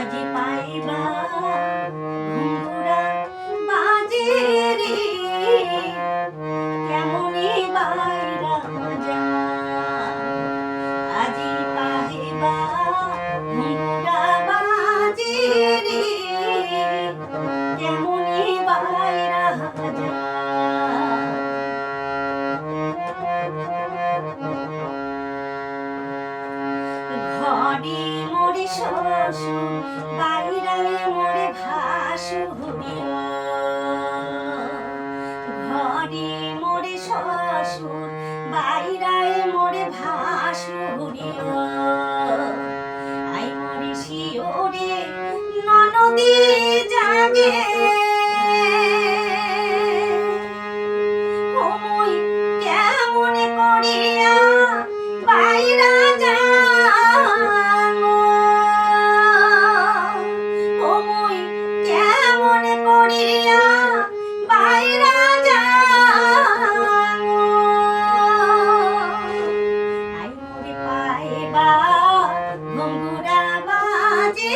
আজি পাইবা ঘুঙ্গুরা বাজে রে কেমনি বাইরা যা আজি পাইবা ঘুঙ্গুরা বাজে রে কেমনি বাইরা যা ঘরে মোরে শ্বশুর বাইরায় মোরে ভাসুরিয় ঘরে মোরে শ্বশুর বাইরায় মোরে ভাসুরিয় আই মোরে শিওরে ননদী জাগে।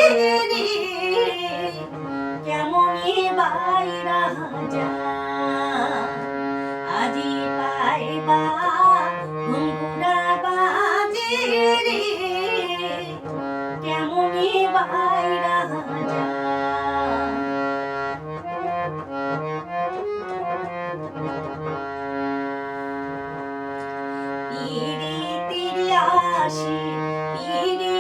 রে বাইরা যা। আজি পাইবা ঘুঙ্গুরা বাজে রে। কেমনই বাইরা যা। পিরি তিরি আসি তিরি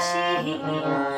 心。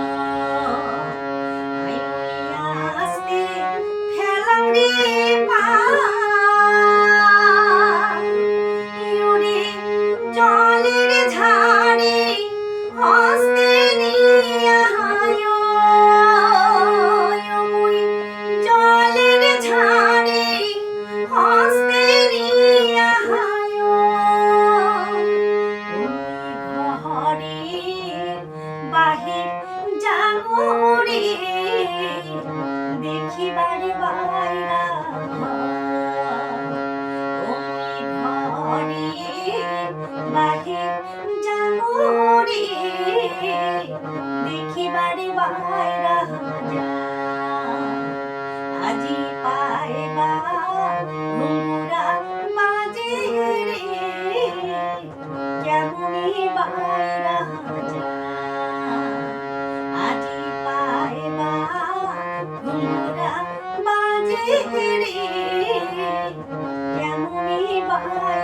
জাগরে দেখিবার বাইরা 哎